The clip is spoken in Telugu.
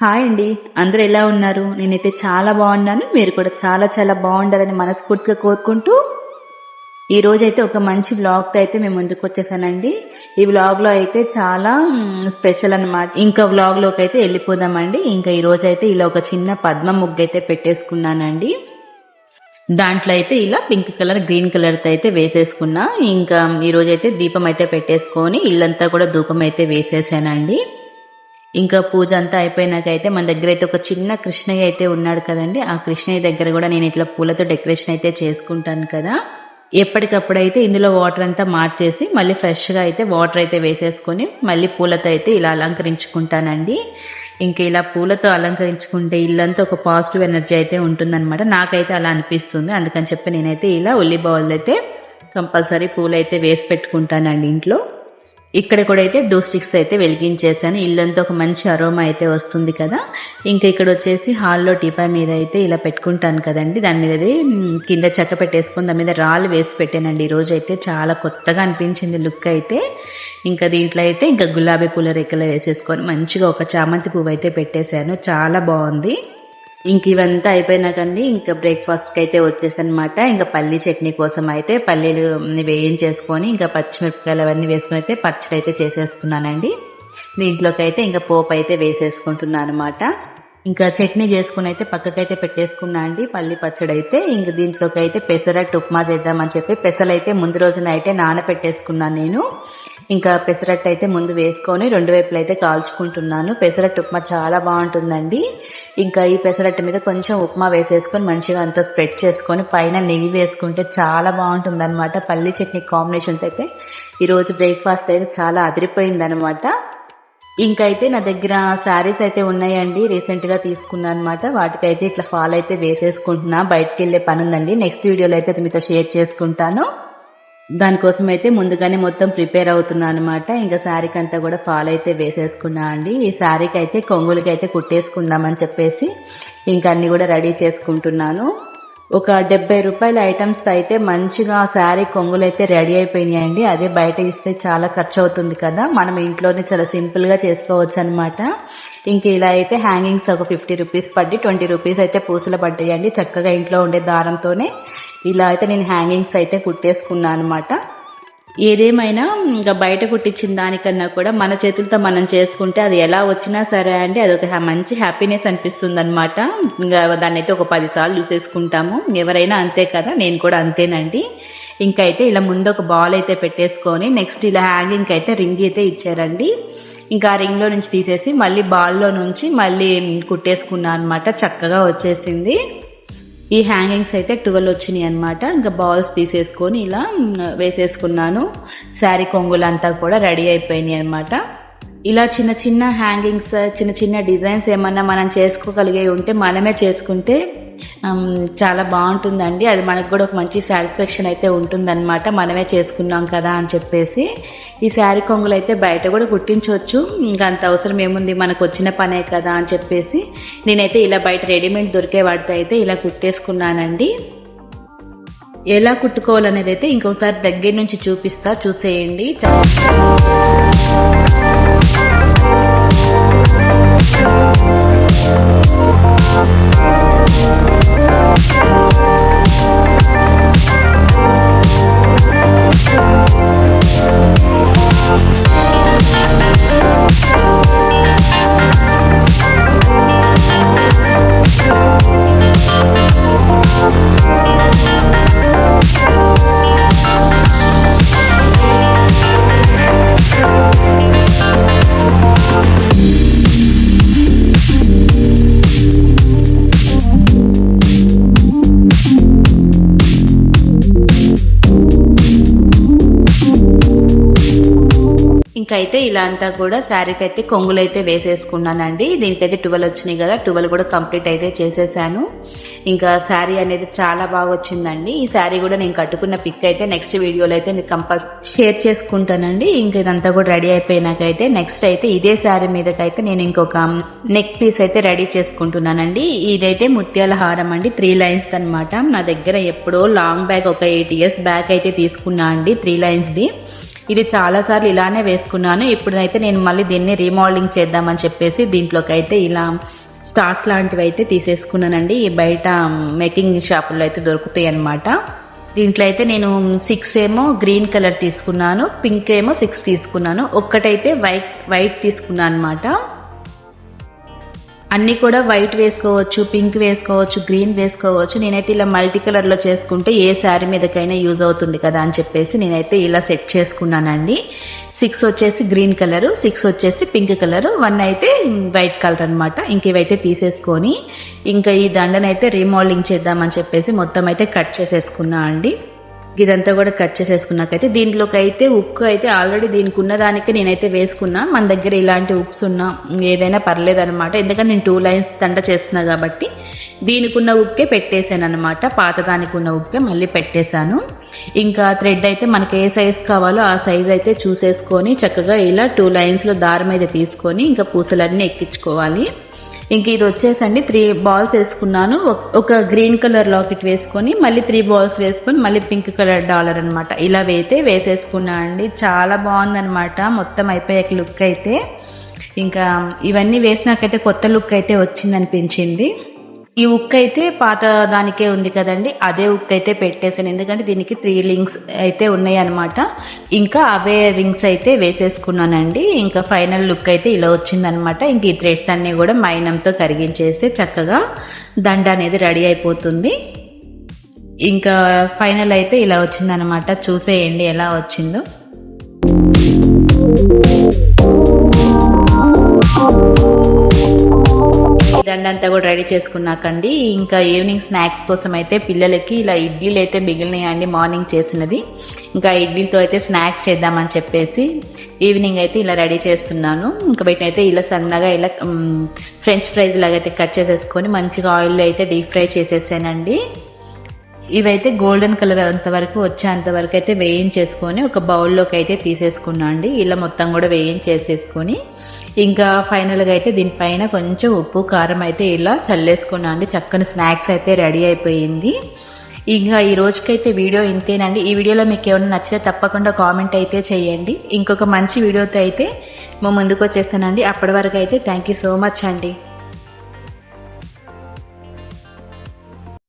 హాయ్ అండి. అందరూ ఎలా ఉన్నారు? నేనైతే చాలా బాగున్నాను. మీరు కూడా చాలా చాలా బాగుండాలని మనస్ఫూర్తిగా కోరుకుంటూ ఈరోజైతే ఒక మంచి వ్లాగ్తో అయితే మేము ముందుకు వచ్చేసానండి. ఈ వ్లాగ్లో అయితే చాలా స్పెషల్ అన్నమాట. ఇంకా వ్లాగ్లోకి అయితే వెళ్ళిపోదామండి. ఇంకా ఈరోజైతే అయితే ఇలా ఒక చిన్న పద్మ ముగ్గు అయితే పెట్టేసుకున్నానండి. దాంట్లో అయితే ఇలా పింక్ కలర్ గ్రీన్ కలర్తో అయితే వేసేసుకున్నా. ఇంకా ఈరోజైతే అయితే దీపం అయితే పెట్టేసుకొని ఇల్లంతా కూడా ధూపం అయితే వేసేసానండి. ఇంకా పూజ అంతా అయిపోయినాకైతే మన దగ్గర అయితే ఒక చిన్న కృష్ణయ్య అయితే ఉన్నాడు కదండి. ఆ కృష్ణయ్య దగ్గర కూడా నేను ఇట్లా పూలతో డెకరేషన్ అయితే చేసుకుంటాను కదా. ఎప్పటికప్పుడైతే ఇందులో వాటర్ అంతా మార్చేసి మళ్ళీ ఫ్రెష్గా అయితే వాటర్ అయితే వేసేసుకొని మళ్ళీ పూలతో అయితే ఇలా అలంకరించుకుంటానండి. ఇంకా ఇలా పూలతో అలంకరించుకుంటే ఇల్లంతా ఒక పాజిటివ్ ఎనర్జీ అయితే ఉంటుందన్నమాట. నాకైతే అలా అనిపిస్తుంది. అందుకని చెప్పి నేనైతే ఇలా ఉల్లి బౌల్ అయితే కంపల్సరీ పూలు అయితే వేసి పెట్టుకుంటానండి ఇంట్లో. ఇక్కడ కూడా అయితే డూ స్టిక్స్ అయితే వెలిగించేసాను ఇల్లంతా ఒక మంచి అరోమా అయితే వస్తుంది కదా. ఇంకా ఇక్కడ వచ్చేసి హాల్లో టీపా మీద అయితే ఇలా పెట్టుకుంటాను కదండి. దాని మీద అది, కింద చెక్క పెట్టేసుకుని దాని మీద రాళ్ళు వేసి పెట్టానండి. ఈ అయితే చాలా కొత్తగా అనిపించింది లుక్ అయితే. ఇంకా దీంట్లో అయితే ఇంకా గులాబీ పూల రెక్కలు వేసేసుకొని మంచిగా ఒక చామంతి పువ్వు అయితే పెట్టేశాను. చాలా బాగుంది. ఇంక ఇవంతా అయిపోయినాకండి ఇంకా బ్రేక్ఫాస్ట్కి అయితే వచ్చేసనమాట. ఇంకా పల్లి చట్నీ కోసం అయితే పల్లీలు వేయించేసుకొని ఇంకా పచ్చిమిరపకాయలు అవన్నీ వేసుకొని అయితే పచ్చడి అయితే చేసేసుకున్నానండి. దీంట్లోకి అయితే ఇంకా పోపు అయితే వేసేసుకుంటున్నాను అనమాట ఇంకా చట్నీ చేసుకుని అయితే పక్కకైతే పెట్టేసుకున్నా అండి పల్లి పచ్చడి అయితే ఇంక దీంట్లోకి అయితే పెసరట్టు ఉప్మా చేద్దామని చెప్పి పెసలు అయితే ముందు రోజున అయితే నానబెట్టేసుకున్నాను నేను. ఇంకా పెసరట్టు అయితే ముందు వేసుకొని రెండు వైపులు అయితే కాల్చుకుంటున్నాను. పెసరట్టు ఉప్మా చాలా బాగుంటుందండి. ఇంకా ఈ పెసరట్టు మీద కొంచెం ఉప్మా వేసేసుకొని మంచిగా అంతా స్ప్రెడ్ చేసుకొని పైన నెయ్యి వేసుకుంటే చాలా బాగుంటుంది అనమాట పల్లి చట్నీ కాంబినేషన్స్ అయితే ఈరోజు బ్రేక్ఫాస్ట్ అయితే చాలా అదిరిపోయింది అనమాట ఇంకా అయితే నా దగ్గర శారీస్ అయితే ఉన్నాయండి. రీసెంట్గా తీసుకున్నా తీసుకున్నాను అనమాట వాటికైతే ఇట్లా ఫాల్ అయితే వేసేసుకుంటున్నా. బయటకు వెళ్ళే పని ఉందండి నెక్స్ట్ వీడియోలో అయితే అది మీతో షేర్ చేసుకుంటాను. దానికోసం అయితే ముందుగానే మొత్తం ప్రిపేర్ అవుతున్నా అనమాట ఇంకా శారీకి అంతా కూడా ఫాల్ అయితే వేసేసుకున్నా అండి. ఈ శారీకి అయితే కొంగులకి అయితే కుట్టేసుకుందామని చెప్పేసి ఇంకా అన్ని కూడా రెడీ చేసుకుంటున్నాను. ఒక డెబ్బై రూపాయల ఐటమ్స్ అయితే మంచిగా శారీ కొంగులు అయితే రెడీ అయిపోయినాయండి. అదే బయట ఇస్తే చాలా ఖర్చు అవుతుంది కదా. మనం ఇంట్లోనే చాలా సింపుల్గా చేసుకోవచ్చు అనమాట ఇంక ఇలా అయితే హ్యాంగింగ్స్ ఒక ఫిఫ్టీ రూపీస్ పడ్డి ట్వంటీ రూపీస్ అయితే పూసలు పడ్డాయండి. చక్కగా ఇంట్లో ఉండే దారంతోనే ఇలా అయితే నేను హ్యాంగింగ్స్ అయితే కుట్టేసుకున్నాను అనమాట ఏదేమైనా ఇంకా బయట కుట్టించిన దానికన్నా కూడా మన చేతులతో మనం చేసుకుంటే అది ఎలా వచ్చినా సరే అండి అది ఒక మంచి హ్యాపీనెస్ అనిపిస్తుంది అనమాట ఇంకా దాన్ని అయితే ఒక పది సార్లు చూసేసుకుంటాము. ఎవరైనా అంతే కదా నేను కూడా అంతేనండి. ఇంకా అయితే ఇలా ముందు ఒక బాల్ అయితే పెట్టేసుకొని నెక్స్ట్ ఇలా హ్యాంగింగ్ అయితే రింగ్ అయితే ఇచ్చారండి. ఇంకా ఆ నుంచి తీసేసి మళ్ళీ బాల్లో నుంచి మళ్ళీ కుట్టేసుకున్నాను అనమాట చక్కగా వచ్చేసింది. ఈ హ్యాంగింగ్స్ అయితే ట్వెల్వ్ వచ్చినాయి అనమాట ఇంకా బాల్స్ తీసేసుకొని ఇలా వేసేసుకున్నాను. శారీ కొంగులంతా కూడా రెడీ అయిపోయినాయి అనమాట ఇలా చిన్న చిన్న హ్యాంగింగ్స్ చిన్న చిన్న డిజైన్స్ ఏమన్నా మనం చేసుకోగలిగే ఉంటే మనమే చేసుకుంటే చాలా బాగుంటుందండి. అది మనకు కూడా ఒక మంచి సాటిస్ఫాక్షన్ అయితే ఉంటుందన్నమాట. మనమే చేసుకున్నాం కదా అని చెప్పేసి. ఈ శారీ కొంగులు అయితే బయట కూడా కుట్టించవచ్చు ఇంకా అంత అవసరం ఏముంది? మనకు వచ్చిన పనే కదా అని చెప్పేసి నేనైతే ఇలా బయట రెడీమేడ్ దొరికే వాటితో అయితే ఇలా కుట్టేసుకున్నానండి. ఎలా కుట్టుకోవాలనేది అయితే ఇంకొకసారి దగ్గర నుంచి చూపిస్తా చూసేయండి. చాలా అయితే ఇలా అంతా కూడా శారీకి అయితే కొంగులైతే వేసేసుకున్నానండి. దీనికైతే ట్వెల్వ్ వచ్చినాయి కదా ట్వెల్వ్ కూడా కంప్లీట్ అయితే చేసేసాను. ఇంకా శారీ అనేది చాలా బాగా వచ్చిందండి. ఈ శారీ కూడా నేను కట్టుకున్న పిక్ అయితే నెక్స్ట్ వీడియోలో అయితే నేను కంపల్స్ షేర్ చేసుకుంటానండి. ఇంకా ఇదంతా కూడా రెడీ అయిపోయినాకైతే నెక్స్ట్ అయితే ఇదే శారీ మీదకైతే నేను ఇంకొక నెక్ పీస్ అయితే రెడీ చేసుకుంటున్నానండి. ఇదైతే ముత్యాల హారం అండి త్రీ లైన్స్ అనమాట నా దగ్గర ఎప్పుడో లాంగ్ బ్యాగ్ ఒక ఎయిట్ ఇయర్స్ బ్యాక్ అయితే తీసుకున్నా అండి త్రీ లైన్స్ది. ఇది చాలాసార్లు ఇలానే వేసుకున్నాను. ఇప్పుడైతే నేను మళ్ళీ దీన్ని రీమోడలింగ్ చేద్దామని చెప్పేసి దీంట్లోకి అయితే ఇలా స్టార్స్ లాంటివి అయితే తీసేసుకున్నానండి. ఈ బయట మేకింగ్ షాపుల్లో అయితే దొరుకుతాయి అన్నమాట దీంట్లో అయితే నేను సిక్స్ ఏమో గ్రీన్ కలర్ తీసుకున్నాను. పింక్ ఏమో సిక్స్ తీసుకున్నాను. ఒక్కటైతే వైట్ వైట్ తీసుకున్నాను అనమాట అన్నీ కూడా వైట్ వేసుకోవచ్చు పింక్ వేసుకోవచ్చు గ్రీన్ వేసుకోవచ్చు. నేనైతే ఇలా మల్టీ కలర్లో చేసుకుంటే ఏ శారీ మీదకైనా యూజ్ అవుతుంది కదా అని చెప్పేసి నేనైతే ఇలా సెట్ చేసుకున్నానండి. సిక్స్ వచ్చేసి గ్రీన్ కలరు సిక్స్ వచ్చేసి పింక్ కలరు వన్ అయితే వైట్ కలర్ అనమాట ఇంక ఇవైతే తీసేసుకొని ఇంకా ఈ దండనైతే రీమోడలింగ్ చేద్దామని చెప్పేసి మొత్తం అయితే కట్ చేసేసుకున్నా అండి. ఇదంతా కూడా కట్ చేసేసుకున్నాకైతే దీంట్లోకి అయితే ఉక్కు అయితే ఆల్రెడీ దీనికి ఉన్న దానికి నేనైతే వేసుకున్నా. మన దగ్గర ఇలాంటి ఉక్స్ ఉన్నా ఏదైనా పర్లేదు అనమాట ఎందుకంటే నేను టూ లైన్స్ దండ చేస్తున్నా కాబట్టి దీనికి ఉన్న ఉక్కే పెట్టేశాను అనమాట పాత దానికి ఉన్న ఉక్కే మళ్ళీ పెట్టేశాను. ఇంకా థ్రెడ్ అయితే మనకి ఏ సైజ్ కావాలో ఆ సైజ్ అయితే చూసేసుకొని చక్కగా ఇలా టూ లైన్స్లో దారం అయితే తీసుకొని ఇంకా పూసలన్నీ ఎక్కించుకోవాలి. ఇంక ఇది వచ్చేసండి త్రీ బాల్స్ వేసుకున్నాను. ఒక- గ్రీన్ కలర్ లాకెట్ వేసుకొని మళ్ళీ త్రీ బాల్స్ వేసుకొని మళ్ళీ పింక్ కలర్ డాలర్ అనమాట ఇలా వేస్తే వేసేసుకున్నా అండి. చాలా బాగుందనమాట మొత్తం అయిపోయాక లుక్ అయితే. ఇంకా ఇవన్నీ వేసినాకైతే కొత్త లుక్ అయితే వచ్చింది అనిపించింది ఈ ఉక్ అయితే పాత దానికే ఉంది కదండి. అదే ఉక్ అయితే పెట్టేశాను. ఎందుకంటే దీనికి త్రీ లింక్స్ అయితే ఉన్నాయి అనమాట ఇంకా అవే రింగ్స్ అయితే వేసేసుకున్నానండి. ఇంకా ఫైనల్ లుక్ అయితే ఇలా వచ్చిందనమాట ఇంక ఈ థ్రెడ్స్ అన్ని కూడా మైనంతో కరిగించేస్తే చక్కగా దండ అనేది రెడీ అయిపోతుంది. ఇంకా ఫైనల్ అయితే ఇలా వచ్చిందనమాట చూసేయండి ఎలా వచ్చిందో. ఈ దండంతా కూడా రెడీ చేసుకున్నాకండి. ఇంకా ఈవినింగ్ స్నాక్స్ కోసం అయితే పిల్లలకి ఇలా ఇడ్లీలు అయితే మిగిలినాయండి మార్నింగ్ చేసినది. ఇంకా ఇడ్లీతో అయితే స్నాక్స్ చేద్దామని చెప్పేసి ఈవినింగ్ అయితే ఇలా రెడీ చేస్తున్నాను. ఇంకా వీటిని అయితే ఇలా సన్నగా ఇలా ఫ్రెంచ్ ఫ్రైస్ లాగా అయితే కట్ చేసేసుకొని మంచిగా ఆయిల్లో అయితే డీప్ ఫ్రై చేసేసానండి. ఇవైతే గోల్డెన్ కలర్ అంతవరకు వచ్చేంతవరకు అయితే వేయించేసుకొని ఒక బౌల్లోకి అయితే తీసేసుకున్నాను అండి ఇలా మొత్తం కూడా వేయించేసేసుకొని ఇంకా ఫైనల్గా అయితే దీనిపైన కొంచెం ఉప్పు కారం అయితే ఇలా చల్లేసుకున్నాను అండి. చక్కని స్నాక్స్ అయితే రెడీ అయిపోయింది. ఇంకా ఈ రోజుకైతే వీడియో ఇంతేనండి. ఈ వీడియోలో మీకు ఏమైనా నచ్చితే తప్పకుండా కామెంట్ అయితే చేయండి. ఇంకొక మంచి వీడియోతో అయితే మా ముందుకు వచ్చేస్తానండి. అప్పటి వరకు అయితే థ్యాంక్ యూ సో మచ్ అండి.